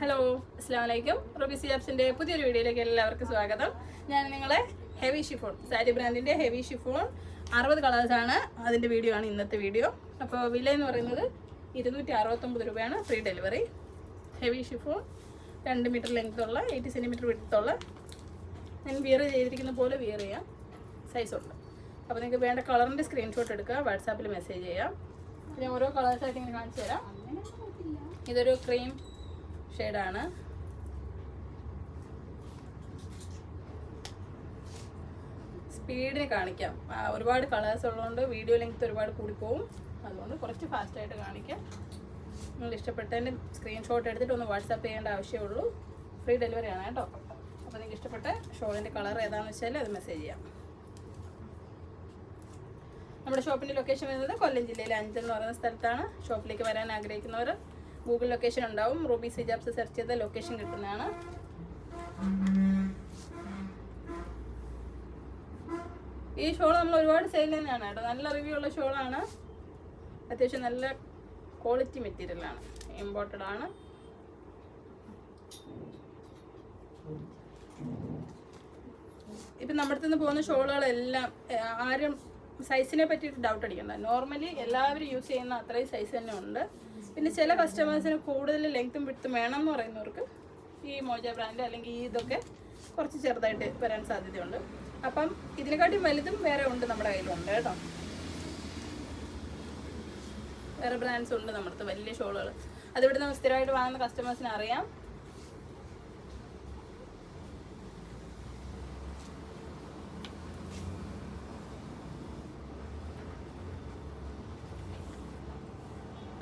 Hello അസ്സാം വലൈക്കും റബി സിയാബ്സിന്റെ പുതിയൊരു വീഡിയോയിലേക്ക് എല്ലാവർക്കും സ്വാഗതം. ഞാൻ നിങ്ങളെ ഹെവി ഷിഫോൺ സാരി ബ്രാൻഡിന്റെ ഹെവി ഷിഫോൺ അറുപത് കളേഴ്സാണ് അതിന്റെ വീഡിയോ ആണ് ഇന്നത്തെ വീഡിയോ അപ്പോൾ വില എന്ന് പറയുന്നത് ഇരുന്നൂറ്റി അറുപത്തൊമ്പത് രൂപയാണ് ഫ്രീ ഡെലിവറി ഹെവി ഷിഫോൺ രണ്ട് മീറ്റർ ലെങ്ത് ഉള്ള എയ്റ്റി സെന്റിമീറ്റർ വിടുത്തുള്ള ഞാൻ വിയർ ചെയ്തിരിക്കുന്ന പോലെ വിയർ ചെയ്യാം. സൈസ് ഉണ്ട്. അപ്പോൾ നിങ്ങൾക്ക് വേണ്ട കളറിന്റെ സ്ക്രീൻഷോട്ട് എടുക്കുക വാട്സാപ്പിൽ മെസ്സേജ് ചെയ്യാം. ഞാൻ ഓരോ കളേഴ്സായിട്ട് ഇങ്ങനെ കാണിച്ചു തരാം. ഇതൊരു ക്രീം ഷെയ്ഡാണ്. സ്പീഡിന് കാണിക്കാം. ഒരുപാട് കളേഴ്സ് ഉള്ളതുകൊണ്ട് വീഡിയോ ലെങ്ത് ഒരുപാട് കൂടിപ്പോവും. അതുകൊണ്ട് കുറച്ച് ഫാസ്റ്റായിട്ട് കാണിക്കാം. നിങ്ങൾ ഇഷ്ടപ്പെട്ടതിന്റെ സ്ക്രീൻഷോട്ട് എടുത്തിട്ട് ഒന്ന് വാട്സാപ്പ് ചെയ്യേണ്ട ആവശ്യമുള്ളൂ. ഫ്രീ ഡെലിവറി ആണ് കേട്ടോ. അപ്പോൾ നിങ്ങൾക്ക് ഇഷ്ടപ്പെട്ട ഷോളിന്റെ കളർ ഏതാണെന്ന് വെച്ചാൽ അത് മെസ്സേജ് ചെയ്യാം. നമ്മുടെ ഷോപ്പിന്റെ ലൊക്കേഷൻ വരുന്നത് കൊല്ലം ജില്ലയിലെ അഞ്ചൽ എന്ന് പറയുന്ന സ്ഥലത്താണ്. ഷോപ്പിലേക്ക് വരാൻ ആഗ്രഹിക്കുന്നവർ ഗൂഗിൾ ലൊക്കേഷൻ ഉണ്ടാവും. റൂബി സിജാബ്സ് സെർച്ച് ചെയ്ത ലൊക്കേഷൻ കിട്ടുന്നതാണ്. ഈ ഷോൾ നമ്മൾ ഒരുപാട് സെയിൽ തന്നെയാണ് കേട്ടോ. നല്ല റിവ്യൂ ഉള്ള ഷോളാണ് അത്യാവശ്യം നല്ല ക്വാളിറ്റി മെറ്റീരിയലാണ് ഇമ്പോർട്ടഡ് ആണ്. ഇപ്പം നമ്മുടെ അടുത്ത് നിന്ന് പോകുന്ന ഷോളുകളെല്ലാം ആരും സൈസിനെ പറ്റിയിട്ട് ഡൗട്ട് അടിക്കണ്ട. നോർമലി എല്ലാവരും യൂസ് ചെയ്യുന്ന അത്രയും സൈസ് തന്നെ ഉണ്ട്. പിന്നെ ചില കസ്റ്റമേഴ്സിന് കൂടുതൽ ലെങ്ത്തും വിട്ടും വേണം എന്ന് പറയുന്നവർക്ക് ഈ മോജ ബ്രാൻഡ് അല്ലെങ്കിൽ ഈ ഇതൊക്കെ കുറച്ച് ചെറുതായിട്ട് വരാൻ സാധ്യതയുണ്ട്. അപ്പം ഇതിനെക്കാട്ടി വലുതും വേറെ ഉണ്ട് നമ്മുടെ കയ്യിലുണ്ട് കേട്ടോ. വേറെ ബ്രാൻഡ്സ് ഉണ്ട് നമ്മുടെ അടുത്ത് വലിയ ഷോളുകൾ അതിവിടെ നമ്മൾ സ്ഥിരമായിട്ട് വാങ്ങുന്ന കസ്റ്റമേഴ്സിന് അറിയാം.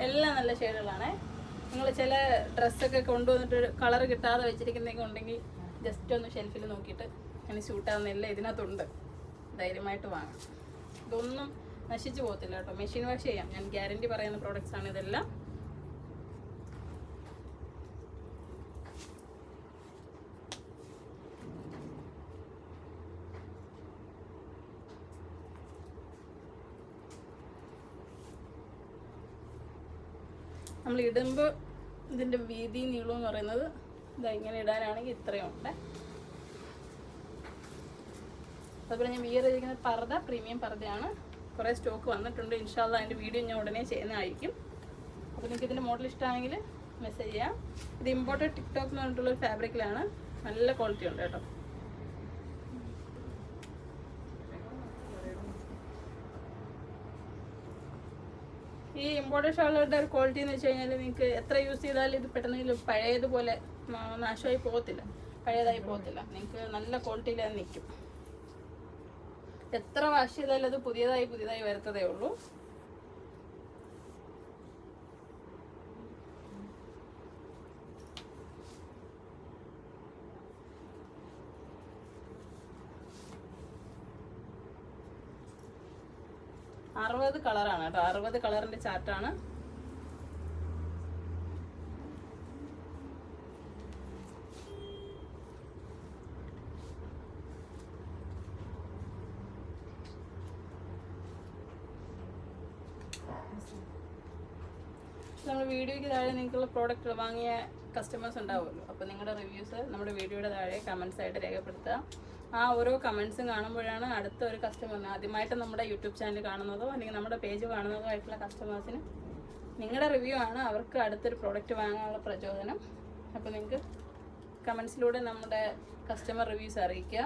എല്ലാം നല്ല ഷെയ്ഡുകളാണ്. നിങ്ങൾ ചില ഡ്രസ്സൊക്കെ കൊണ്ടുവന്നിട്ട് കളർ കിട്ടാതെ വെച്ചിരിക്കുന്നതൊക്കെ ഉണ്ടെങ്കിൽ ജസ്റ്റ് ഒന്ന് ഷെൽഫിൽ നോക്കിയിട്ട് അതിന് ഷൂട്ടാവുന്ന എല്ലാം ഇതിനകത്തുണ്ട്. ധൈര്യമായിട്ട് വാങ്ങാം. ഇതൊന്നും നശിച്ചു പോകത്തില്ല കേട്ടോ. മെഷീൻ വാഷ് ചെയ്യാം. ഞാൻ ഗ്യാരണ്ടി പറയുന്ന പ്രോഡക്റ്റ്സ് ആണ് ഇതെല്ലാം. നമ്മൾ ഇടുമ്പോൾ ഇതിന്റെ വീതി നീളം എന്ന് പറയുന്നത് ഇതാ ഇങ്ങനെ ഇടാനാണെങ്കിൽ ഇത്രയും ഉണ്ട്. അതുപോലെ ഞാൻ വിയർ ചെയ്തിരിക്കുന്ന പർദ്ദ പ്രീമിയം പർദ്ദയാണ് കുറേ സ്റ്റോക്ക് വന്നിട്ടുണ്ട്. ഇൻഷാല്ല അതിന്റെ വീഡിയോ ഞാൻ ഉടനെ ചെയ്യുന്നതായിരിക്കും. അപ്പോൾ നിങ്ങൾക്ക് ഇതിന്റെ മോഡൽ ഇഷ്ടമാണെങ്കിൽ മെസ്സേജ് ചെയ്യാം. ഇത് ഇമ്പോർട്ടഡ് ടിക്ടോക്ക് എന്ന് പറഞ്ഞിട്ടുള്ള ഫാബ്രിക്കിലാണ്. നല്ല ക്വാളിറ്റി ഉണ്ട് കേട്ടോ. ഈ ഇമ്പോർട്ടഡ് ഷോളുകളുടെ ഒരു ക്വാളിറ്റി എന്ന് വെച്ച് കഴിഞ്ഞാൽ നിങ്ങൾക്ക് എത്ര യൂസ് ചെയ്താലും ഇത് പെട്ടെന്ന് പഴയതുപോലെ നാശമായി പോകത്തില്ല. പഴയതായി പോകത്തില്ല. നിങ്ങൾക്ക് നല്ല ക്വാളിറ്റിയിൽ അത് നിൽക്കും. എത്ര വാഷ് ചെയ്താലും അത് പുതിയതായി പുതിയതായി വരത്തതേ ഉള്ളൂ. അറുപത് കളറാണ് കേട്ടോ. അറുപത് കളറിന്റെ ചാർട്ടാണ് നമ്മൾ വീഡിയോയ്ക്ക് താഴെ നിങ്ങൾക്കുള്ള പ്രോഡക്റ്റ് വാങ്ങിയ കസ്റ്റമേഴ്സ് ഉണ്ടാവുമല്ലോ. അപ്പോൾ നിങ്ങളുടെ റിവ്യൂസ് നമ്മുടെ വീഡിയോയുടെ താഴെ കമൻസ് ആയിട്ട് രേഖപ്പെടുത്തുക. ആ ഓരോ കമൻസും കാണുമ്പോഴാണ് അടുത്ത ഒരു കസ്റ്റമറിന് ആദ്യമായിട്ട് നമ്മുടെ യൂട്യൂബ് ചാനൽ കാണുന്നതോ അല്ലെങ്കിൽ നമ്മുടെ പേജ് കാണുന്നതോ ആയിട്ടുള്ള കസ്റ്റമേഴ്സിന് നിങ്ങളുടെ റിവ്യൂ ആണ് അവർക്ക് അടുത്തൊരു പ്രോഡക്റ്റ് വാങ്ങാനുള്ള പ്രചോദനം. അപ്പോൾ നിങ്ങൾക്ക് കമൻസിലൂടെ നമ്മുടെ കസ്റ്റമർ റിവ്യൂസ് അറിയിക്കുക.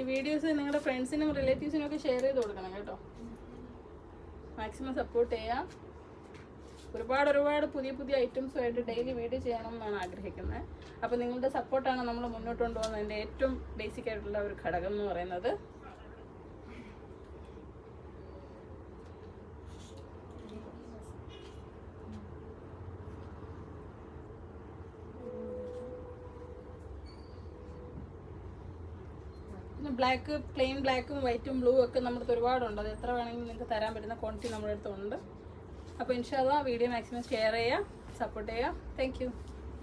ഈ വീഡിയോസ് നിങ്ങളുടെ ഫ്രണ്ട്സിനും റിലേറ്റീവ്സിനും ഒക്കെ ഷെയർ ചെയ്ത് കൊടുക്കണം കേട്ടോ. മാക്സിമം സപ്പോർട്ട് ചെയ്യാം. ഒരുപാട് ഒരുപാട് പുതിയ പുതിയ ഐറ്റംസുമായിട്ട് ഡെയിലി വീഡിയോ ചെയ്യണം എന്നാണ് ആഗ്രഹിക്കുന്നത്. അപ്പോൾ നിങ്ങളുടെ സപ്പോർട്ടാണ് നമ്മൾ മുന്നോട്ട് കൊണ്ടുപോകുന്നതിന്റെ ഏറ്റവും ബേസിക് ആയിട്ടുള്ള ഒരു ഘടകം എന്ന് പറയുന്നത്. ബ്ലാക്ക് പ്ലെയിൻ ബ്ലാക്കും വൈറ്റും ബ്ലൂ ഒക്കെ നമ്മുടെ അടുത്ത് ഒരുപാടുണ്ട്. അത് എത്ര വേണമെങ്കിലും നിങ്ങൾക്ക് തരാൻ പറ്റുന്ന ക്വാണ്ടിറ്റി നമ്മുടെ അടുത്തുണ്ട്. അപ്പോൾ ഇൻഷാല്ല വീഡിയോ മാക്സിമം ഷെയർ ചെയ്യുക സപ്പോർട്ട് ചെയ്യുക. താങ്ക്